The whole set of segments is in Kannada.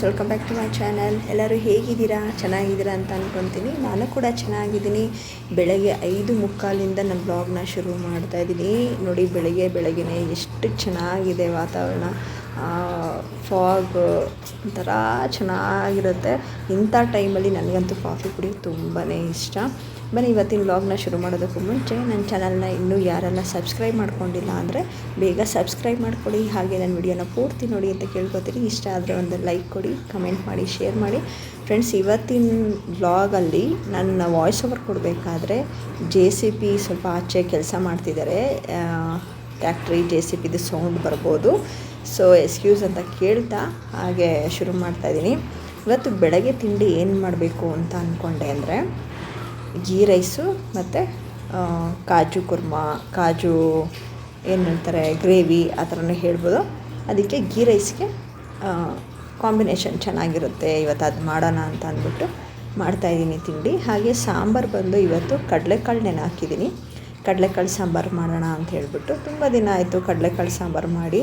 Friends welcome back to my channel ಎಲ್ಲರೂ ಹೇಗಿದ್ದೀರಾ? ಚೆನ್ನಾಗಿದ್ದೀರಾ ಅಂತ ಅಂದ್ಕೊತೀನಿ ನಾನು ಕೂಡ ಚೆನ್ನಾಗಿದ್ದೀನಿ. ಬೆಳಗ್ಗೆ ಐದು ಮುಕ್ಕಾಲಿಂದ ನನ್ನ ಬ್ಲಾಗ್ನ ಶುರು ಮಾಡ್ತಾ ಇದ್ದೀನಿ. ನೋಡಿ, ಬೆಳಗ್ಗೆ ಬೆಳಗ್ಗೆ ಎಷ್ಟು ಚೆನ್ನಾಗಿದೆ ವಾತಾವರಣ. ಫಾಗ್ ಒಂಥರ ಚೆನ್ನಾಗಿರುತ್ತೆ. ಇಂಥ ಟೈಮಲ್ಲಿ ನನಗಂತೂ ಕಾಫಿ ಕುಡಿಯೋದು ತುಂಬಾ ಇಷ್ಟ. ಬನ್ನಿ, ಇವತ್ತಿನ ವ್ಲಾಗ್ನ ಶುರು ಮಾಡೋದಕ್ಕೂ ಮುಂಚೆ ನನ್ನ ಚಾನಲ್ನ ಇನ್ನೂ ಯಾರೆಲ್ಲ ಸಬ್ಸ್ಕ್ರೈಬ್ ಮಾಡ್ಕೊಂಡಿಲ್ಲ ಅಂದರೆ ಬೇಗ ಸಬ್ಸ್ಕ್ರೈಬ್ ಮಾಡ್ಕೊಳ್ಳಿ ಹಾಗೆ ನನ್ನ ವಿಡಿಯೋನ ಪೂರ್ತಿ ನೋಡಿ ಅಂತ ಕೇಳ್ಕೊತೀನಿ. ಇಷ್ಟ ಆದರೆ ಒಂದು ಲೈಕ್ ಕೊಡಿ ಕಮೆಂಟ್ ಮಾಡಿ ಶೇರ್ ಮಾಡಿ. ಫ್ರೆಂಡ್ಸ್ ಇವತ್ತಿನ ವ್ಲಾಗಲ್ಲಿ ನನ್ನ ವಾಯ್ಸ್ ಓವರ್ ಕೊಡಬೇಕಾದ್ರೆ ಜೆ ಸಿ ಪಿ ಸ್ವಲ್ಪ ಆಚೆ ಕೆಲಸ ಮಾಡ್ತಿದ್ದಾರೆ. ಫ್ಯಾಕ್ಟ್ರಿ ಜೆ ಸಿ ಪಿದು ಸೌಂಡ್ ಬರ್ಬೋದು. ಸೊ ಎಕ್ಸ್ಕ್ಯೂಸ್ ಅಂತ ಕೇಳ್ತಾ ಹಾಗೆ ಶುರು ಮಾಡ್ತಾಯಿದ್ದೀನಿ ಇವತ್ತು ಬೆಳಗ್ಗೆ ತಿಂಡಿ ಏನು ಮಾಡಬೇಕು ಅಂತ ಅಂದ್ಕೊಂಡೆ ಅಂದರೆ ಗೀ ರೈಸು ಮತ್ತು ಕಾಜು ಕುರ್ಮಾ, ಕಾಜು ಏನು ಹೇಳ್ತಾರೆ, ಗ್ರೇವಿ ಆ ಥರನೇ ಹೇಳ್ಬೋದು. ಅದಕ್ಕೆ ಗೀ ರೈಸ್ಗೆ ಕಾಂಬಿನೇಷನ್ ಚೆನ್ನಾಗಿರುತ್ತೆ. ಇವತ್ತು ಅದು ಮಾಡೋಣ ಅಂತ ಅಂದ್ಬಿಟ್ಟು ಮಾಡ್ತಾಯಿದ್ದೀನಿ ತಿಂಡಿ. ಹಾಗೆ ಸಾಂಬಾರು ಬಂದು ಇವತ್ತು ಕಡಲೆಕಾಳು ನೆನೆ ಹಾಕಿದ್ದೀನಿ. ಕಡಲೆಕಾಳು ಸಾಂಬಾರು ಮಾಡೋಣ ಅಂತ ಹೇಳ್ಬಿಟ್ಟು ತುಂಬ ದಿನ ಆಯಿತು ಕಡಲೆಕಾಳು ಸಾಂಬಾರು ಮಾಡಿ.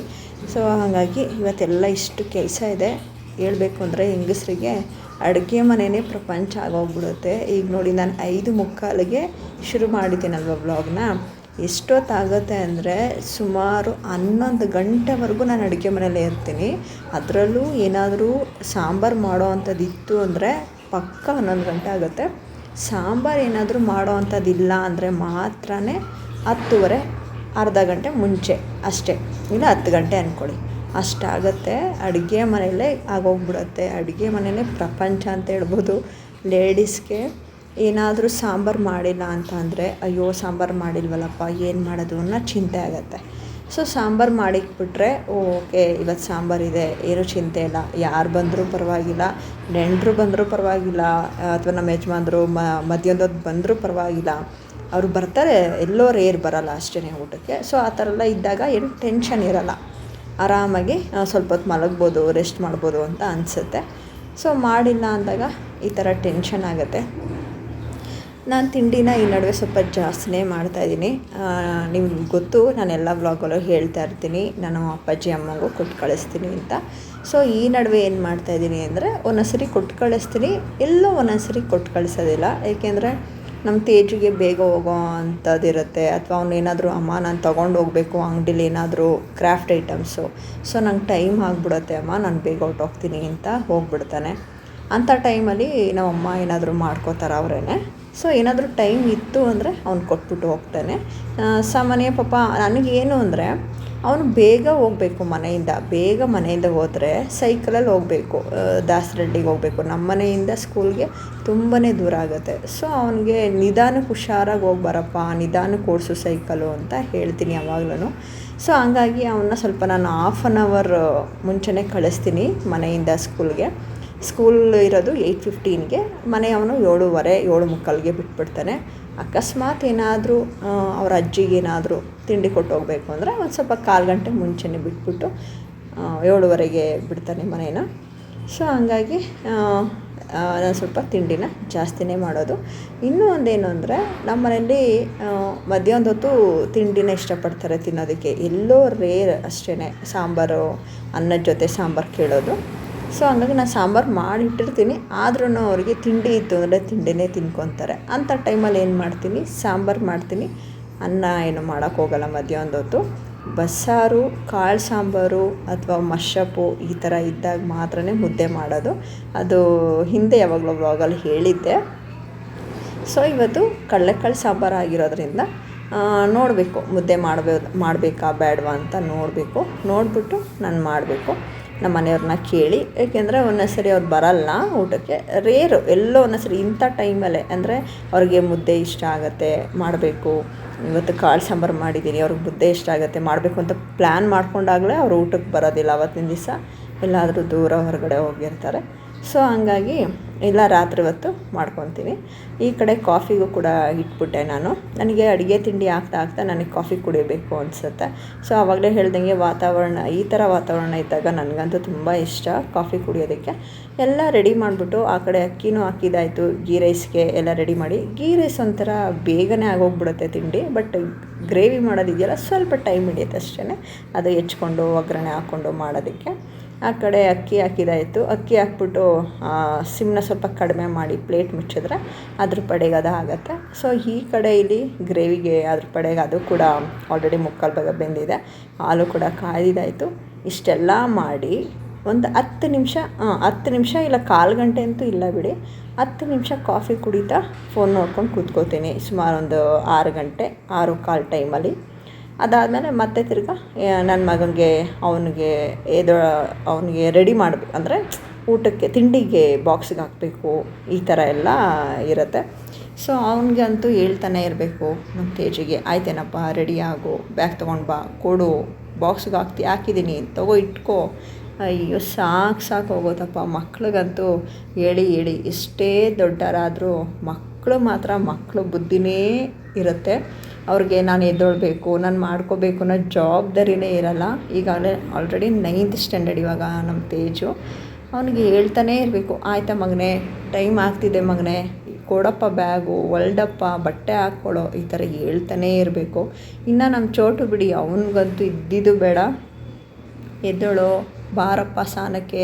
ಸೊ, ಹಾಗಾಗಿ ಇವತ್ತೆಲ್ಲ ಇಷ್ಟು ಕೆಲಸ ಇದೆ. ಹೇಳ್ಬೇಕು ಅಂದರೆ ಹೆಂಗಸ್ರಿಗೆ ಅಡುಗೆ ಮನೆಯೇ ಪ್ರಪಂಚ ಆಗೋಗ್ಬಿಡುತ್ತೆ. ಈಗ ನೋಡಿ ನಾನು ಐದು ಮುಕ್ಕಾಲಿಗೆ ಶುರು ಮಾಡಿದ್ದೀನಲ್ವ ವ್ಲಾಗ್ನ. ಎಷ್ಟೊತ್ತಾಗುತ್ತೆ ಅಂದರೆ ಸುಮಾರು ಹನ್ನೊಂದು ಗಂಟೆವರೆಗೂ ನಾನು ಅಡುಗೆ ಮನೆಯಲ್ಲೇ ಇರ್ತೀನಿ. ಅದರಲ್ಲೂ ಏನಾದರೂ ಸಾಂಬಾರು ಮಾಡೋ ಅಂಥದ್ದು ಇತ್ತು ಅಂದರೆ ಪಕ್ಕ ಹನ್ನೊಂದು ಗಂಟೆ ಆಗುತ್ತೆ. ಸಾಂಬಾರು ಏನಾದರೂ ಮಾಡೋ ಅಂಥದ್ದಿಲ್ಲ ಅಂದರೆ ಮಾತ್ರ ಹತ್ತುವರೆ, ಅರ್ಧ ಗಂಟೆ ಮುಂಚೆ ಅಷ್ಟೇ. ಇಲ್ಲ ಹತ್ತು ಗಂಟೆ ಅಂದ್ಕೊಳ್ಳಿ ಅಷ್ಟಾಗುತ್ತೆ ಅಡುಗೆ ಮನೆಯಲ್ಲೇ ಆಗೋಗ್ಬಿಡುತ್ತೆ. ಅಡುಗೆ ಮನೆಯೇ ಪ್ರಪಂಚ ಅಂತ ಹೇಳ್ಬೋದು. ಲೇಡೀಸ್ಗೆ ಏನಾದರೂ ಸಾಂಬಾರು ಮಾಡಿಲ್ಲ ಅಂತ ಅಂದರೆ, ಅಯ್ಯೋ ಸಾಂಬಾರು ಮಾಡಿಲ್ವಲ್ಲಪ್ಪ, ಏನು ಮಾಡೋದು ಅನ್ನೋ ಚಿಂತೆ ಆಗುತ್ತೆ. ಸೊ ಸಾಂಬಾರು ಮಾಡಿಕ್ಬಿಟ್ರೆ ಓಕೆ ಇವತ್ತು ಸಾಂಬಾರಿದೆ ಏನೂ ಚಿಂತೆ ಇಲ್ಲ. ಯಾರು ಬಂದರೂ ಪರವಾಗಿಲ್ಲ. ನೆಂಟರು ಬಂದರೂ ಪರವಾಗಿಲ್ಲ. ಅಥವಾ ನಮ್ಮ ಯಜಮಾನ್ರು ಮಧ್ಯಾಹ್ನದೊತ್ತು ಬಂದರೂ ಪರವಾಗಿಲ್ಲ. ಅವರು ಬರ್ತಾರೆ, ಎಲ್ಲೋ ರೇರ್ ಬರೋಲ್ಲ ಅಷ್ಟೇ ಊಟಕ್ಕೆ. ಸೊ ಆ ಥರ ಎಲ್ಲ ಇದ್ದಾಗ ಏನು ಟೆನ್ಷನ್ ಇರೋಲ್ಲ. ಆರಾಮಾಗಿ ಸ್ವಲ್ಪ ಹೊತ್ತು ಮಲಗ್ಬೋದು ರೆಸ್ಟ್ ಮಾಡ್ಬೋದು ಅಂತ ಅನಿಸುತ್ತೆ. ಸೊ ಮಾಡಿಲ್ಲ ಅಂದಾಗ ಈ ಥರ ಟೆನ್ಷನ್ ಆಗುತ್ತೆ. ನಾನು ತಿಂಡಿನ ಈ ನಡುವೆ ಸ್ವಲ್ಪ ಜಾಸ್ತಿನೇ ಮಾಡ್ತಾಯಿದ್ದೀನಿ ನಿಮ್ಗೆ ಗೊತ್ತು, ನಾನು ಎಲ್ಲ ವ್ಲಾಗಲ್ಲೂ ಹೇಳ್ತಾ ಇರ್ತೀನಿ. ನಾನು ಅಪ್ಪಾಜಿ, ಅಮ್ಮಗೂ ಕೊಟ್ಟು ಕಳಿಸ್ತೀನಿ ಅಂತ. ಸೊ ಈ ನಡುವೆ ಏನು ಮಾಡ್ತಾಯಿದ್ದೀನಿ ಅಂದರೆ, ಒಂದೊಂದ್ಸರಿ ಕೊಟ್ಟು ಕಳಿಸ್ತೀನಿ. ಎಲ್ಲೋ ಒಂದೊಂದ್ಸರಿ ಕೊಟ್ಟು ಕಳಿಸೋದಿಲ್ಲ. ಏಕೆಂದರೆ ನಮ್ಮ ತೇಜಿಗೆ ಬೇಗ ಹೋಗೋ ಅಂಥದ್ದಿರುತ್ತೆ. ಅಥವಾ ಅವ್ನು ಏನಾದರೂ ಅಮ್ಮ ನಾನು ತೊಗೊಂಡು ಹೋಗಬೇಕು ಅಂಗಡೀಲಿ ಏನಾದರೂ ಕ್ರಾಫ್ಟ್ ಐಟಮ್ಸು. ಸೊ, ನಂಗೆ ಟೈಮ್ ಆಗಿಬಿಡುತ್ತೆ, ಅಮ್ಮ. ನಾನು ಬೇಗ ಹೊರ್ಟೋಗ್ತೀನಿ ಅಂತ ಹೋಗ್ಬಿಡ್ತಾನೆ. ಅಂಥ ಟೈಮಲ್ಲಿ ನಮ್ಮಮ್ಮ ಏನಾದರೂ ಮಾಡ್ಕೋತಾರೆ ಅವರೇ ಸೊ, ಏನಾದರೂ ಟೈಮ್ ಇತ್ತು ಅಂದರೆ ಅವ್ನು ಕೊಟ್ಬಿಟ್ಟು ಹೋಗ್ತಾನೆ. ಸಾಮಾನ್ಯ ಪಾಪ, ನನಗೇನು ಅಂದರೆ ಅವನು ಬೇಗ ಹೋಗಬೇಕು ಮನೆಯಿಂದ, ಬೇಗ ಮನೆಯಿಂದ ಹೋದರೆ ಸೈಕಲಲ್ಲಿ ಹೋಗಬೇಕು ದಾಸರಳ್ಳಿಗೆ ಹೋಗಬೇಕು. ನಮ್ಮ ಮನೆಯಿಂದ ಸ್ಕೂಲ್ಗೆ ತುಂಬಾ ದೂರ ಆಗುತ್ತೆ. ಸೊ ಅವನಿಗೆ ನಿಧಾನಕ್ಕೆ ಹುಷಾರಾಗಿ ಹೋಗಿ ಬರಪ್ಪ ನಿಧಾನಕ್ಕೆ ಓಡಿಸು ಸೈಕಲು ಅಂತ ಹೇಳ್ತೀನಿ ಯಾವಾಗ್ಲೂ ಸೊ ಹಂಗಾಗಿ ಅವನ್ನ ಸ್ವಲ್ಪ ನಾನು ಹಾಫ್ ಆನ್ ಅವರ್ ಮುಂಚೆನೇ ಕಳಿಸ್ತೀನಿ ಮನೆಯಿಂದ ಸ್ಕೂಲ್ಗೆ ಸ್ಕೂಲ್ ಇರೋದು ಏಯ್ಟ್ ಫಿಫ್ಟೀನ್ಗೆ ಮನೆ ಅವನು ಏಳುವರೆ, ಏಳು ಮುಕ್ಕಾಲ್ಗೆ ಬಿಟ್ಬಿಡ್ತಾನೆ. ಅಕಸ್ಮಾತ್ ಏನಾದರೂ ಅವ್ರ ಅಜ್ಜಿಗೇನಾದರೂ ತಿಂಡಿ ಕೊಟ್ಟು ಹೋಗಬೇಕು ಅಂದರೆ ಒಂದು ಸ್ವಲ್ಪ ಕಾಲು ಗಂಟೆ ಮುಂಚೆನೇ ಬಿಟ್ಬಿಟ್ಟು ಏಳುವರೆಗೆ ಬಿಡ್ತಾನೆ ಮನೇನ. ಸೊ ಹಂಗಾಗಿ ನಾನು ಸ್ವಲ್ಪ ತಿಂಡಿನ ಜಾಸ್ತಿನೇ ಮಾಡೋದು. ಇನ್ನೂ ಒಂದೇನು ಅಂದರೆ ನಮ್ಮ ಮನೆಯಲ್ಲಿ ಮಧ್ಯಾಹ್ನದ ಹೊತ್ತು ತಿಂಡಿನ ಇಷ್ಟಪಡ್ತಾರೆ ತಿನ್ನೋದಕ್ಕೆ. ಎಲ್ಲೋ ರೇರ್ ಅಷ್ಟೇ ಸಾಂಬಾರು, ಅನ್ನದ ಜೊತೆ ಸಾಂಬಾರು ಕೇಳೋದು. ಸೊ ಹಂಗಾಗಿ ನಾನು ಸಾಂಬಾರು ಮಾಡಿಟ್ಟಿರ್ತೀನಿ. ಆದ್ರೂ ಅವರಿಗೆ ತಿಂಡಿ ಇತ್ತು ಅಂದರೆ ತಿಂಡಿನೇ ತಿನ್ಕೊತಾರೆ. ಅಂಥ ಟೈಮಲ್ಲಿ ಏನು ಮಾಡ್ತೀನಿ? ಸಾಂಬಾರು ಮಾಡ್ತೀನಿ. ಅನ್ನ ಏನು ಮಾಡೋಕ್ಕೆ ಹೋಗಲ್ಲ ಮಧ್ಯಾಹ್ನದ ಹೊತ್ತು ಬಸ್ಸಾರು, ಕಾಳು ಸಾಂಬಾರು ಅಥವಾ ಮಶಪ್ಪು ಈ ಥರ ಇದ್ದಾಗ ಮಾತ್ರ ಮುದ್ದೆ ಮಾಡೋದು. ಅದು ಹಿಂದೆ ಯಾವಾಗಲೂ ಬ್ಲಾಗಲ್ಲಿ ಹೇಳಿದ್ದೆ. ಸೊ ಇವತ್ತು ಕಡಲೆಕಾಳು ಸಾಂಬಾರು ಆಗಿರೋದ್ರಿಂದ ನೋಡಬೇಕು ಮುದ್ದೆ ಮಾಡಬೇಕು ಮಾಡಬೇಕಾ ಬೇಡವಾ ಅಂತ ನೋಡಬೇಕು. ನೋಡಿಬಿಟ್ಟು ನಾನು ಮಾಡಬೇಕು. ನಮ್ಮ ಮನೆಯವ್ರನ್ನ ಕೇಳಿ, ಏಕೆಂದರೆ ಒಂದೊಂದ್ಸರಿ ಅವ್ರು ಬರಲ್ಲ ಊಟಕ್ಕೆ. ರೇರು ಎಲ್ಲೋ ಒಂದೊಂದ್ಸರಿ ಇಂಥ ಟೈಮಲ್ಲೇ ಅಂದರೆ ಅವ್ರಿಗೆ ಮುದ್ದೆ ಇಷ್ಟ ಆಗುತ್ತೆ, ಮಾಡಬೇಕು. ಇವತ್ತು ಕಾಳು ಸಾಂಬಾರು ಮಾಡಿದ್ದೀನಿ ಅವ್ರಿಗೆ ಮುದ್ದೆ ಇಷ್ಟ ಆಗುತ್ತೆ, ಮಾಡಬೇಕು ಅಂತ ಪ್ಲ್ಯಾನ್ ಮಾಡ್ಕೊಂಡಾಗಲೇ ಅವ್ರು ಊಟಕ್ಕೆ ಬರೋದಿಲ್ಲ ಅವತ್ತಿನ ದಿವಸ. ಎಲ್ಲಾದರೂ ದೂರ ಹೊರಗಡೆ ಹೋಗಿರ್ತಾರೆ. ಸೊ ಹಂಗಾಗಿ ಎಲ್ಲ ರಾತ್ರಿ ಹೊತ್ತು ಮಾಡ್ಕೊತೀನಿ ಈ ಕಡೆ ಕಾಫಿಗೂ ಕೂಡ ಇಟ್ಬಿಟ್ಟೆ ನಾನು. ನನಗೆ ಅಡುಗೆ ತಿಂಡಿ ಆಗ್ತಾ ಆಗ್ತಾ ನನಗೆ ಕಾಫಿ ಕುಡಿಬೇಕು ಅನಿಸುತ್ತೆ. ಸೊ ಆವಾಗಲೇ ಹೇಳ್ದಂಗೆ ವಾತಾವರಣ, ಈ ಥರ ವಾತಾವರಣ ಇದ್ದಾಗ ನನಗಂತೂ ತುಂಬ ಇಷ್ಟ ಕಾಫಿ ಕುಡಿಯೋದಕ್ಕೆ. ಎಲ್ಲ ರೆಡಿ ಮಾಡಿಬಿಟ್ಟು ಆ ಕಡೆ ಅಕ್ಕಿನೂ ಹಾಕಿದಾಯಿತು, ಗೀ ರೈಸ್ಗೆ ಎಲ್ಲ ರೆಡಿ ಮಾಡಿ. ಗೀ ರೈಸ್ ಒಂಥರ ಬೇಗನೆ ಆಗೋಗ್ಬಿಡುತ್ತೆ ತಿಂಡಿ, ಬಟ್ ಗ್ರೇವಿ ಮಾಡೋದಿದೆಯಲ್ಲ, ಸ್ವಲ್ಪ ಟೈಮ್ ಹಿಡಿಯುತ್ತೆ ಅಷ್ಟೇ ಅದು ಹೆಚ್ಕೊಂಡು, ಒಗ್ಗರಣೆ ಹಾಕ್ಕೊಂಡು ಮಾಡೋದಕ್ಕೆ. ಆ ಕಡೆ ಅಕ್ಕಿ ಹಾಕಿದಾಯಿತು. ಅಕ್ಕಿ ಹಾಕ್ಬಿಟ್ಟು ಸಿಮ್ನ ಸ್ವಲ್ಪ ಕಡಿಮೆ ಮಾಡಿ ಪ್ಲೇಟ್ ಮುಚ್ಚಿದ್ರೆ ಅದ್ರ ಪಡೆಗೆ ಅದು ಆಗುತ್ತೆ ಸೊ ಈ ಕಡೆ ಇಲ್ಲಿ ಗ್ರೇವಿಗೆ ಅದ್ರ ಪಡೆಗೆ ಅದು ಕೂಡ ಆಲ್ರೆಡಿ ಮುಕ್ಕಾಲು ಭಾಗ ಬೆಂದಿದೆ. ಹಾಲು ಕೂಡ ಕಾಯ್ದಿದಾಯಿತು. ಇಷ್ಟೆಲ್ಲ ಮಾಡಿ ಒಂದು ಹತ್ತು ನಿಮಿಷ ಹತ್ತು ನಿಮಿಷ ಇಲ್ಲ ಕಾಲು ಗಂಟೆ ಅಂತೂ ಇಲ್ಲ ಬಿಡಿ. ಹತ್ತು ನಿಮಿಷ ಕಾಫಿ ಕುಡಿತಾ ಫೋನ್ ನೋಡ್ಕೊಂಡು ಕೂತ್ಕೋತೀನಿ. ಸುಮಾರು ಒಂದು ಆರು ಗಂಟೆ, ಆರು ಕಾಲು ಟೈಮಲ್ಲಿ ಅದಾದಮೇಲೆ ಮತ್ತೆ ತಿರ್ಗಾ ನನ್ನ ಮಗನಿಗೆ, ಅವನಿಗೆ ಎದೊ, ಅವನಿಗೆ ರೆಡಿ ಮಾಡಬೇಕು ಅಂದರೆ ಊಟಕ್ಕೆ, ತಿಂಡಿಗೆ ಬಾಕ್ಸಿಗೆ ಹಾಕಬೇಕು, ಈ ಥರ ಎಲ್ಲ ಇರುತ್ತೆ. ಸೊ ಅವನಿಗೆ ಅಂತೂ ಹೇಳ್ತಾನೆ ಇರಬೇಕು ನಮ್ಮ ತೇಜಿಗೆ ಆಯ್ತೇನಪ್ಪ ರೆಡಿ ಆಗು ಬ್ಯಾಗ್ ತೊಗೊಂಡು ಬಾ, ಕೊಡು ಬಾಕ್ಸಿಗೆ ಹಾಕ್ತಿ ಹಾಕಿದ್ದೀನಿ ತಗೋ, ಇಟ್ಕೋ. ಅಯ್ಯೋ, ಸಾಕು ಸಾಕು ಹೋಗೋದಪ್ಪ. ಮಕ್ಳಿಗಂತೂ ಹೇಳಿ ಹೇಳಿ, ಎಷ್ಟೇ ದೊಡ್ಡರಾದರೂ ಮಕ್ಕಳು ಮಾತ್ರ ಮಕ್ಕಳು ಬುದ್ಧಿನೇ ಇರುತ್ತೆ. ಅವ್ರಿಗೆ ನಾನು ಎದ್ದೊಳ್ಬೇಕು, ನಾನು ಮಾಡ್ಕೋಬೇಕು ಅನ್ನೋ ಜವಾಬ್ದಾರಿನೇ ಇರಲ್ಲ. ಈಗಾಗಲೇ ಆಲ್ರೆಡಿ ನೈನ್ತ್ ಸ್ಟ್ಯಾಂಡರ್ಡ್ ಇವಾಗ ನಮ್ಮ ತೇಜು. ಅವನಿಗೆ ಹೇಳ್ತಾನೇ ಇರಬೇಕು, ಆಯಿತಾ ಮಗನೇ ಟೈಮ್ ಆಗ್ತಿದೆ ಮಗನೇ, ಕೊಡಪ್ಪ ಬ್ಯಾಗು, ಒಲ್ಡಪ್ಪ, ಬಟ್ಟೆ ಹಾಕ್ಕೊಳೋ ಈ ಥರ ಹೇಳ್ತಾನೇ ಇರಬೇಕು. ಇನ್ನು ನಮ್ಮ ಚೋಟು ಬಿಡಿ, ಅವನಿಗಂತೂ ಇದ್ದಿದ್ದು ಬೇಡ. ಎದ್ದೋಳು, ಬಾರಪ್ಪ ಸ್ನಾನಕ್ಕೆ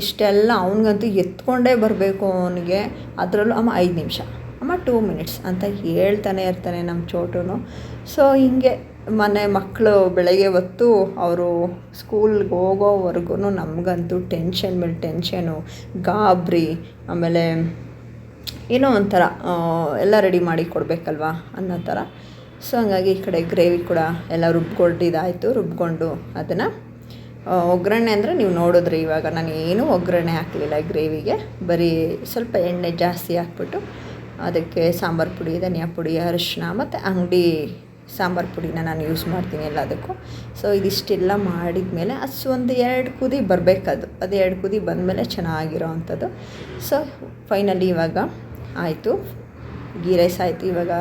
ಇಷ್ಟೆಲ್ಲ ಅವನಿಗಂತೂ ಎತ್ಕೊಂಡೇ ಬರಬೇಕು ಅವನಿಗೆ. ಅದರಲ್ಲೂ ಅಮ್ಮ ಐದು ನಿಮಿಷ. ಅಮ್ಮ ಟೂ ಮಿನಿಟ್ಸ್ ಅಂತ ಹೇಳ್ತಾನೆ ಇರ್ತಾನೆ ನಮ್ಮ ಚೋಟುನು. ಸೊ ಹಿಂಗೆ ಮನೆ ಮಕ್ಕಳು ಬೆಳಗ್ಗೆ ಹೊತ್ತು ಅವರು ಸ್ಕೂಲ್ಗೆ ಹೋಗೋವರೆಗೂ ನಮಗಂತೂ ಟೆನ್ಷನ್ ಮೇಲೆ ಟೆನ್ಷನು ಗಾಬರಿ, ಆಮೇಲೆ ಏನೋ ಒಂಥರ ಎಲ್ಲ ರೆಡಿ ಮಾಡಿ ಕೊಡಬೇಕಲ್ವಾ ಅನ್ನೋ ಥರ. ಸೊ ಹಂಗಾಗಿ ಈ ಕಡೆ ಗ್ರೇವಿ ಕೂಡ ಎಲ್ಲ ರುಬ್ಕೊಂಡಿದ್ದಾಯಿತು ರುಬ್ಕೊಂಡು ಅದನ್ನು ಒಗ್ಗರಣೆ ಅಂದರೆ ನೀವು ನೋಡಿದ್ರೆ ಇವಾಗ. ನಾನು ಏನೂ ಒಗ್ಗರಣೆ ಹಾಕಲಿಲ್ಲ ಗ್ರೇವಿಗೆ ಬರೀ ಸ್ವಲ್ಪ ಎಣ್ಣೆ ಜಾಸ್ತಿ ಹಾಕ್ಬಿಟ್ಟು ಅದಕ್ಕೆ ಸಾಂಬಾರು ಪುಡಿ, ಧನಿಯಾ ಪುಡಿ ಅರಿಶಿನ ಮತ್ತು ಅಂಗಡಿ ಸಾಂಬಾರು ಪುಡಿನ ನಾನು ಯೂಸ್ ಮಾಡ್ತೀನಿ ಎಲ್ಲದಕ್ಕೂ. ಸೊ ಇದಿಷ್ಟೆಲ್ಲ ಮಾಡಿದ ಮೇಲೆ ಅಷ್ಟು ಒಂದು ಎರಡು ಕುದಿ ಬರಬೇಕದು. ಅದು ಎರಡು ಕುದಿ ಬಂದಮೇಲೆ ಚೆನ್ನಾಗಿರೋ ಅಂಥದ್ದು ಸೊ ಫೈನಲಿ ಇವಾಗ ಆಯಿತು. ಗೀ ರೈಸ್ ಆಯಿತು, ಇವಾಗ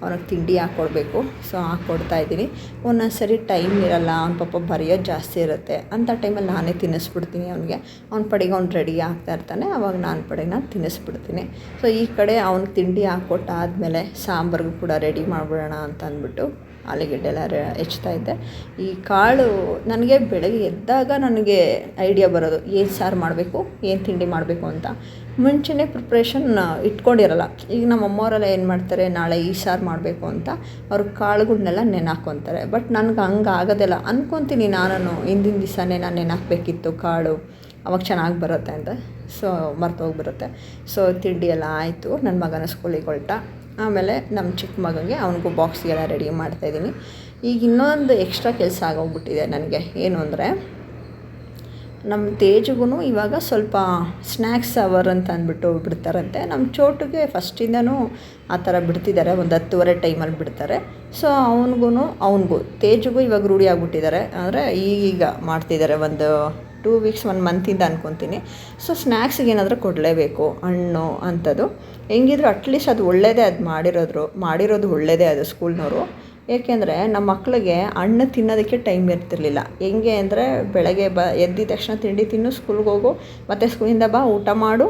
ಅವನಿಗೆ ತಿಂಡಿ ಹಾಕ್ಕೊಡ್ಬೇಕು ಸೊ ಹಾಕ್ಕೊಡ್ತಾ ಇದ್ದೀನಿ. ಒಂದೊಂದು ಸರಿ ಟೈಮ್ ಇರಲ್ಲ, ಅವ್ನ ಪಾಪ ಬರೆಯೋದು ಜಾಸ್ತಿ ಇರುತ್ತೆ. ಅಂಥ ಟೈಮಲ್ಲಿ ನಾನೇ ತಿನ್ನಿಸ್ಬಿಡ್ತೀನಿ ಅವನಿಗೆ. ಅವ್ನ ಪಡೆಗೆ ಅವ್ನು ರೆಡಿ ಆಗ್ತಾ ಇರ್ತಾನೆ, ಅವಾಗ ನಾನು ಪಡೆಗೆ ನಾನು ತಿನ್ನಿಸ್ಬಿಡ್ತೀನಿ. ಸೊ ಈ ಕಡೆ ಅವ್ನಿಗೆ ತಿಂಡಿ ಹಾಕ್ಕೊಟ್ಟಾದಮೇಲೆ ಸಾಂಬಾರ್ಗೂ ಕೂಡ ರೆಡಿ ಮಾಡಿಬಿಡೋಣ ಅಂತ ಅಂದ್ಬಿಟ್ಟು ಆಲೂಗೆಡ್ಡೆ ಎಲ್ಲ ಹೆಚ್ತಾ ಇದ್ದೆ. ಈ ಕಾಳು ನನಗೆ ಬೆಳಗ್ಗೆ ಎದ್ದಾಗ ನನಗೆ ಐಡಿಯಾ ಬರೋದು, ಏನು ಸಾರು ಮಾಡಬೇಕು, ಏನು ತಿಂಡಿ ಮಾಡಬೇಕು ಅಂತ. ಮುಂಚೆನೇ ಪ್ರಿಪ್ರೇಷನ್ ಇಟ್ಕೊಂಡಿರಲ್ಲ. ಈಗ ನಮ್ಮ ಅಮ್ಮವರೆಲ್ಲ ಏನು ಮಾಡ್ತಾರೆ, ನಾಳೆ ಈ ಸಾರು ಮಾಡಬೇಕು ಅಂತ ಅವ್ರ ಕಾಳುಗಳನ್ನೆಲ್ಲ ನೆನೆ ಬಟ್ ನನಗೆ ಹಂಗೆ ಆಗೋದಿಲ್ಲ. ಅಂದ್ಕೊತೀನಿ ನಾನು ಹಿಂದಿನ ದಿವಸನೇ ನಾನು ನೆನೆ ಕಾಳು. ಅವಾಗ ಚೆನ್ನಾಗಿ ಬರುತ್ತೆ ಅಂತ. ಸೊ ಮರ್ತೋಗಿಬಿಡುತ್ತೆ. ಸೊ ತಿಂಡಿ ಎಲ್ಲ ಆಯಿತು. ನನ್ನ ಮಗನ ಸ್ಕೂಲಿಗೆ ಹೊಲ್ಟ ಆಮೇಲೆ ನಮ್ಮ ಚಿಕ್ಕ ಮಗನಿಗೆ ಅವನಿಗೂ ಬಾಕ್ಸ್ಗೆಲ್ಲ ರೆಡಿ ಮಾಡ್ತಾಯಿದ್ದೀನಿ ಈಗ ಇನ್ನೊಂದು ಎಕ್ಸ್ಟ್ರಾ ಕೆಲಸ ಆಗೋಗ್ಬಿಟ್ಟಿದೆ ನನಗೆ. ಏನು ಅಂದರೆ, ನಮ್ಮ ತೇಜಿಗೂ ಇವಾಗ ಸ್ವಲ್ಪ ಸ್ನ್ಯಾಕ್ಸ್ ಅವರ್ ಅಂತ ಅಂದ್ಬಿಟ್ಟು ಬಿಡ್ತಾರಂತೆ. ನಮ್ಮ ಚೋಟುಗೆ ಫಸ್ಟಿಂದನೂ ಆ ಥರ ಬಿಡ್ತಿದ್ದಾರೆ. ಒಂದು ಹತ್ತುವರೆ ಟೈಮಲ್ಲಿ ಬಿಡ್ತಾರೆ. ಸೊ ಅವನಿಗೂ ಅವನಿಗೂ, ತೇಜಗೂ ಇವಾಗ ರೂಢಿ ಆಗಿಬಿಟ್ಟಿದ್ದಾರೆ. ಅಂದರೆ ಈಗೀಗ ಮಾಡ್ತಿದ್ದಾರೆ ಒಂದು ಟೂ ವೀಕ್ಸ್ ಒನ್ ಮಂತಿಂದ ಅಂದ್ಕೊತೀನಿ ಸೊ ಸ್ನ್ಯಾಕ್ಸಿಗೆ ಏನಾದರೂ ಕೊಡಲೇಬೇಕು, ಹಣ್ಣು ಅಂಥದ್ದು. ಹೆಂಗಿದ್ರು ಅಟ್ಲೀಸ್ಟ್ ಅದು ಒಳ್ಳೆಯದೇ ಅದು ಮಾಡಿರೋದ್ರು, ಮಾಡಿರೋದು ಒಳ್ಳೆಯದೇ ಅದು ಸ್ಕೂಲ್ನವರು ಏಕೆಂದರೆ ನಮ್ಮ ಮಕ್ಕಳಿಗೆ ಹಣ್ಣು ತಿನ್ನೋದಕ್ಕೆ ಟೈಮ್ ಇರ್ತಿರ್ಲಿಲ್ಲ. ಹೆಂಗೆ ಅಂದರೆ ಬೆಳಗ್ಗೆ ಬ, ಎದ್ದಿದ ತಕ್ಷಣ ತಿಂಡಿ ತಿನ್ನು ಸ್ಕೂಲ್ಗೆ ಹೋಗು, ಮತ್ತು ಸ್ಕೂಲಿಂದ ಬಾ, ಊಟ ಮಾಡು.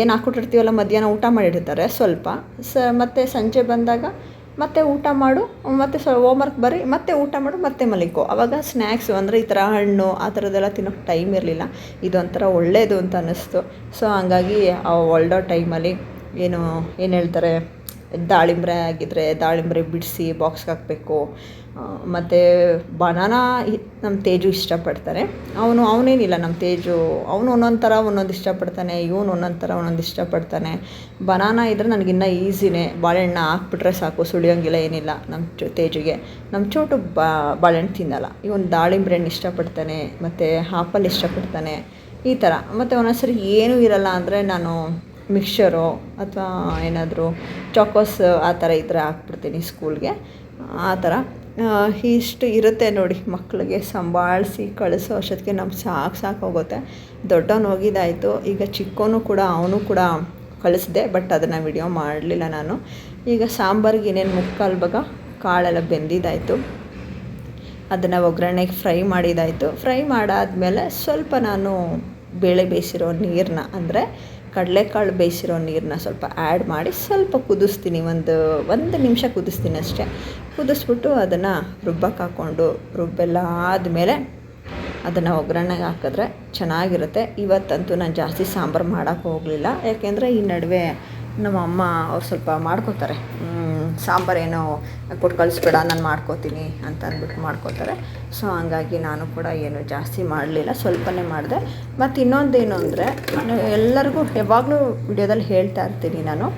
ಏನು ಹಾಕ್ಬಿಟ್ಟಿರ್ತೀವಲ್ಲ ಮಧ್ಯಾಹ್ನ ಊಟ ಮಾಡಿರ್ತಾರೆ ಸ್ವಲ್ಪ. ಸ, ಮತ್ತು ಸಂಜೆ ಬಂದಾಗ ಮತ್ತೆ ಊಟ ಮಾಡು, ಮತ್ತು ಹೋಮ್ ವರ್ಕ್ ಬರೀ, ಮತ್ತೆ ಊಟ ಮಾಡು, ಮತ್ತೆ ಮಲಿಕೋ. ಆವಾಗ ಸ್ನ್ಯಾಕ್ಸು ಅಂದರೆ ಈ ಥರ ಹಣ್ಣು, ಆ ಥರದ್ದೆಲ್ಲ ತಿನ್ನೋಕ್ಕೆ ಟೈಮ್ ಇರಲಿಲ್ಲ. ಇದೊಂಥರ ಒಳ್ಳೆಯದು ಅಂತ ಅನ್ನಿಸ್ತು. ಸೊ ಹಂಗಾಗಿ ಆ ಒಳ್ಳೆ ಟೈಮಲ್ಲಿ ಏನು ಏನು ಹೇಳ್ತಾರೆ? ದಾಳಿಂಬ್ರೆ ಆಗಿದ್ದರೆ ದಾಳಿಂಬ್ರೆ ಬಿಡಿಸಿ ಬಾಕ್ಸ್ಗೆ ಹಾಕಬೇಕು. ಮತ್ತು ಬನಾನಾ ನಮ್ಮ ತೇಜು ಇಷ್ಟಪಡ್ತಾರೆ. ಅವನು, ಅವನೇನಿಲ್ಲ ನಮ್ಮ ತೇಜು. ಅವನು ಒಂದೊಂದು ಥರ, ಒಂದೊಂದು ಇಷ್ಟಪಡ್ತಾನೆ. ಇವನು ಒಂದೊಂದು ಥರ, ಒಂದೊಂದು ಇಷ್ಟಪಡ್ತಾನೆ. ಬನಾನಾ ಇದ್ದರೆ ನನಗಿನ್ನ ಈಸಿನೇ. ಬಾಳೆಹಣ್ಣು ಹಾಕ್ಬಿಟ್ರೆ ಸಾಕು, ಸುಳಿಯೋಂಗಿಲ್ಲ, ಏನಿಲ್ಲ ನಮ್ಮ ಚು ತೇಜುಗೆ. ನಮ್ಮ ಚೋಟು ಬಾಳೆಹಣ್ಣು ತಿನ್ನಲ್ಲ. ಇವನು ದಾಳಿಂಬ್ರೆ ಹಣ್ಣು ಇಷ್ಟಪಡ್ತಾನೆ, ಮತ್ತು ಆಪಲ್ ಇಷ್ಟಪಡ್ತಾನೆ. ಈ ಥರ. ಮತ್ತು ಒಂದೊಂದು ಸರಿ ಏನೂ ಇರಲ್ಲ ಅಂದರೆ ನಾನು ಮಿಕ್ಸ್ಚರು ಅಥವಾ ಏನಾದರೂ ಚಾಕೋಸ್ ಆ ಥರ ಇದ್ದರೆ ಹಾಕ್ಬಿಡ್ತೀನಿ ಸ್ಕೂಲ್ಗೆ. ಆ ಥರ. ಇಷ್ಟು ಇರುತ್ತೆ ನೋಡಿ ಮಕ್ಕಳಿಗೆ ಸಂಭಾಳಿಸಿ ಕಳಿಸೋ ಅಷ್ಟೊತ್ತಿಗೆ ನಮ್ಗೆ ಸಾಕು ಸಾಕು ಹೋಗುತ್ತೆ. ದೊಡ್ಡವನು ಹೋಗಿದ್ದಾಯಿತು. ಈಗ ಚಿಕ್ಕವನು ಕೂಡ ಅವನು ಕೂಡ ಕಳಿಸಿದೆ, ಬಟ್ ಅದನ್ನು ವಿಡಿಯೋ ಮಾಡಲಿಲ್ಲ ನಾನು. ಈಗ ಸಾಂಬಾರಿಗೆ ಏನೇನು ಮುಕ್ಕಾಲು ಭಾಗ? ಕಾಳೆಲ್ಲ ಬೆಂದಿದ್ದಾಯಿತು. ಅದನ್ನು ಒಗ್ಗರಣೆಗೆ ಫ್ರೈ ಮಾಡಿದ್ದಾಯಿತು. ಫ್ರೈ ಮಾಡಾದಮೇಲೆ ಸ್ವಲ್ಪ ನಾನು ಬೇಳೆ ಬೇಯಿಸಿರೋ ನೀರನ್ನ ಅಂದರೆ ಕಡಲೆಕಾಳು ಬೇಯಿಸಿರೋ ನೀರನ್ನ ಸ್ವಲ್ಪ ಆ್ಯಡ್ ಮಾಡಿ ಸ್ವಲ್ಪ ಕುದಿಸ್ತೀನಿ, ಒಂದು ಒಂದು ನಿಮಿಷ ಕುದಿಸ್ತೀನಿ ಅಷ್ಟೇ. ಕುದಿಸ್ಬಿಟ್ಟು ಅದನ್ನು ರುಬ್ಬಕ್ಕೆ ಹಾಕ್ಕೊಂಡು ರುಬ್ಬೆಲ್ಲ ಆದಮೇಲೆ ಅದನ್ನು ಒಗ್ಗರಣೆಗೆ ಹಾಕಿದ್ರೆ ಚೆನ್ನಾಗಿರುತ್ತೆ. ಇವತ್ತಂತೂ ನಾನು ಜಾಸ್ತಿ ಸಾಂಬಾರು ಮಾಡೋಕ್ಕೆ ಹೋಗಲಿಲ್ಲ. ಯಾಕೆಂದರೆ ಈ ನಡುವೆ ನಮ್ಮ ಅಮ್ಮ ಅವ್ರು ಸ್ವಲ್ಪ ಮಾಡ್ಕೋತಾರೆ. ಸಾಂಬಾರೇನೋ ಕೊಟ್ಟು ಕಳಿಸ್ಬೇಡ ನಾನು ಮಾಡ್ಕೋತೀನಿ ಅಂತ ಅಂದ್ಬಿಟ್ಟು ಮಾಡ್ಕೋತಾರೆ. ಸೊ ಹಂಗಾಗಿ ನಾನು ಕೂಡ ಏನು ಜಾಸ್ತಿ ಮಾಡಲಿಲ್ಲ, ಸ್ವಲ್ಪನೇ ಮಾಡಿದೆ. ಮತ್ತು ಇನ್ನೊಂದೇನು ಅಂದರೆ ಎಲ್ಲರಿಗೂ ಯಾವಾಗಲೂ ವಿಡಿಯೋದಲ್ಲಿ ಹೇಳ್ತಾ ಇರ್ತೀನಿ ನಾನು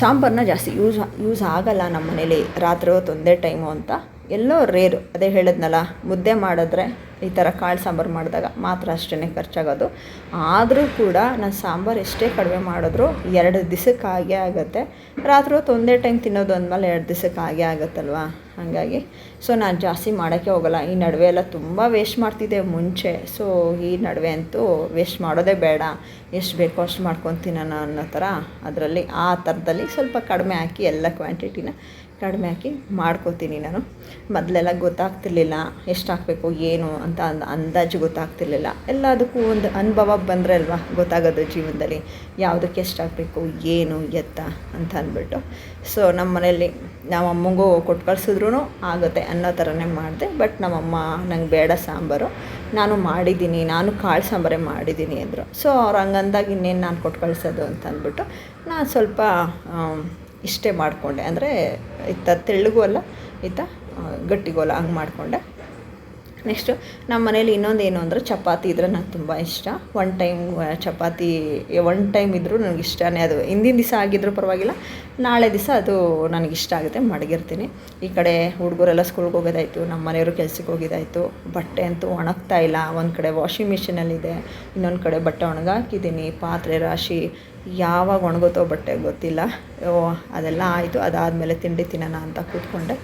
ಸಾಂಬಾರನ್ನ ಜಾಸ್ತಿ ಯೂಸ್ ಯೂಸ್ ಆಗಲ್ಲ ನಮ್ಮ ಮನೇಲಿ ರಾತ್ರಿ ಹೊತ್ತು ಒಂದೇ ಟೈಮು ಅಂತ. ಎಲ್ಲೋ ರೇರು, ಅದೇ ಹೇಳಿದ್ನಲ್ಲ, ಮುದ್ದೆ ಮಾಡಿದ್ರೆ ಈ ಥರ ಕಾಳು ಸಾಂಬಾರು ಮಾಡಿದಾಗ ಮಾತ್ರ ಅಷ್ಟೇ ಖರ್ಚಾಗೋದು. ಆದರೂ ಕೂಡ ನಾನು ಸಾಂಬಾರು ಎಷ್ಟೇ ಕಡಿಮೆ ಮಾಡಿದ್ರು ಎರಡು ದಿವ್ಸಕ್ಕೆ ಆಗೇ ಆಗುತ್ತೆ. ರಾತ್ರಿ ಹೊತ್ತು ಒಂದೇ ಟೈಮ್ ತಿನ್ನೋದು ಅಂದಮೇಲೆ ಎರಡು ದಿವಸಕ್ಕೆ ಆಗೇ ಆಗುತ್ತಲ್ವ? ಹಾಗಾಗಿ. ಸೊ, ನಾನು ಜಾಸ್ತಿ ಮಾಡೋಕ್ಕೆ ಹೋಗಲ್ಲ. ಈ ನಡುವೆ ಎಲ್ಲ ತುಂಬ ವೇಸ್ಟ್ ಮಾಡ್ತಿದ್ದೆ ಮುಂಚೆ. ಸೊ, ಈ ನಡುವೆ ಅಂತೂ ವೇಸ್ಟ್ ಮಾಡೋದೇ ಬೇಡ. ಎಷ್ಟು ಬೇಕೋ ಅಷ್ಟು ಮಾಡ್ಕೊಂಡು ನಾನು ಅನ್ನೋ ಥರ ಅದರಲ್ಲಿ ಆ ಥರದಲ್ಲಿ ಸ್ವಲ್ಪ ಕಡಿಮೆ ಹಾಕಿ ಎಲ್ಲ ಕ್ವಾಂಟಿಟಿನ ಕಡಿಮೆ ಹಾಕಿ ಮಾಡ್ಕೋತೀನಿ ನಾನು. ಮೊದಲೆಲ್ಲ ಗೊತ್ತಾಗ್ತಿರ್ಲಿಲ್ಲ ಎಷ್ಟು ಹಾಕಬೇಕು ಏನು ಅಂತ ಅಂದ, ಅಂದಾಜು ಗೊತ್ತಾಗ್ತಿರ್ಲಿಲ್ಲ. ಎಲ್ಲದಕ್ಕೂ ಒಂದು ಅನುಭವ ಬಂದರೆ ಅಲ್ವಾ ಗೊತ್ತಾಗೋದು ಜೀವನದಲ್ಲಿ. ಯಾವುದಕ್ಕೆ ಎಷ್ಟು ಹಾಕಬೇಕು ಏನು, ಎತ್ತ ಅಂತ ಅಂದ್ಬಿಟ್ಟು. ಸೊ ನಮ್ಮ ಮನೆಯಲ್ಲಿ ನಮ್ಮ ಅಮ್ಮಂಗೂ ಕೊಟ್ಟು ಕಳ್ಸಿದ್ರು ಆಗುತ್ತೆ ಅನ್ನೋ ಥರನೇ ಮಾಡಿದೆ. ಬಟ್ ನಮ್ಮಮ್ಮ ನಂಗೆ ಬೇಡ ಸಾಂಬಾರು. ನಾನು ಮಾಡಿದ್ದೀನಿ, ನಾನು ಕಾಳು ಸಾಂಬಾರೇ ಮಾಡಿದ್ದೀನಿ ಅಂದರು. ಸೊ ಅವ್ರು ಹಂಗಂದಾಗ ಇನ್ನೇನು ನಾನು ಕೊಟ್ಟು ಕಳ್ಸೋದು ಅಂತ ಅಂದ್ಬಿಟ್ಟು ನಾನು ಸ್ವಲ್ಪ ಇಷ್ಟೇ ಮಾಡಿಕೊಂಡೆ. ಅಂದರೆ ಇತ್ತ ತೆಳ್ಳಗೂ ಅಲ್ಲ ಇತ್ತ ಗಟ್ಟಿಗೂ ಅಲ್ಲ ಹಂಗೆ ಮಾಡಿಕೊಂಡೆ. ನೆಕ್ಸ್ಟು ನಮ್ಮ ಮನೇಲಿ ಇನ್ನೊಂದು ಏನು ಅಂದರೆ ಚಪಾತಿ ಇದ್ರೆ ನಂಗೆ ತುಂಬ ಇಷ್ಟ. One time chapati one time ಇದ್ದರೂ ನನಗೆ ಇಷ್ಟನೇ. ಅದು ಹಿಂದಿನ ದಿವಸ ಆಗಿದ್ರೂ ಪರವಾಗಿಲ್ಲ, ನಾಳೆ ದಿವಸ ಅದು ನನಗೆ ಇಷ್ಟ ಆಗುತ್ತೆ, ಮಡಗಿರ್ತೀನಿ. ಈ ಕಡೆ ಹುಡುಗರೆಲ್ಲ ಸ್ಕೂಲ್ಗೆ ಹೋಗೋದಾಯಿತು, ನಮ್ಮ ಮನೆಯವರು ಕೆಲ್ಸಕ್ಕೆ ಹೋಗಿದ್ದಾಯಿತು ಬಟ್ಟೆ ಅಂತೂ ಒಣಗ್ತಾ ಇಲ್ಲ. ಒಂದು ಕಡೆ ವಾಷಿಂಗ್ ಮಿಷಿನಲ್ಲಿದೆ ಇನ್ನೊಂದು ಕಡೆ ಬಟ್ಟೆ ಒಣಗಾಕಿದ್ದೀನಿ. ಪಾತ್ರೆ, ರಾಶಿ ಯಾವಾಗ ಒಣಗುತ್ತೋ ಬಟ್ಟೆ ಗೊತ್ತಿಲ್ಲ. ಅದೆಲ್ಲ ಆಯಿತು. ಅದಾದಮೇಲೆ ತಿಂಡಿ ತಿನ್ನೋಣ ಅಂತ ಕೂತ್ಕೊಂಡೆ.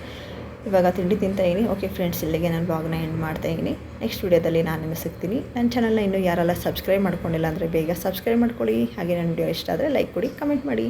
ಇವಾಗ ತಿಂಡಿ ತಿಂತಾಯಿದ್ದೀನಿ ಓಕೆ ಫ್ರೆಂಡ್ಸ್ ಇಲ್ಲಿಗೆ ನಾನು ಬ್ಲಾಗ್ನ ಎಂಡ್ ಮಾಡ್ತಾಯಿದ್ದೀನಿ ನೆಕ್ಸ್ಟ್ ವೀಡಿಯೋದಲ್ಲಿ ನಾನು ನಿಮಗೆ ಸಿಗ್ತೀನಿ. ನನ್ನ ಚಾನಲ್ನ ಇನ್ನೂ ಯಾರೆಲ್ಲ ಸಬ್ಸ್ಕ್ರೈಬ್ ಮಾಡ್ಕೊಂಡಿಲ್ಲ ಅಂದರೆ ಬೇಗ ಸಬ್ಸ್ಕ್ರೈಬ್ ಮಾಡ್ಕೊಳ್ಳಿ. ಹಾಗೆ ನನ್ನ ವಿಡಿಯೋ ಇಷ್ಟ ಆದರೆ ಲೈಕ್ ಕೊಡಿ ಕಮೆಂಟ್ ಮಾಡಿ.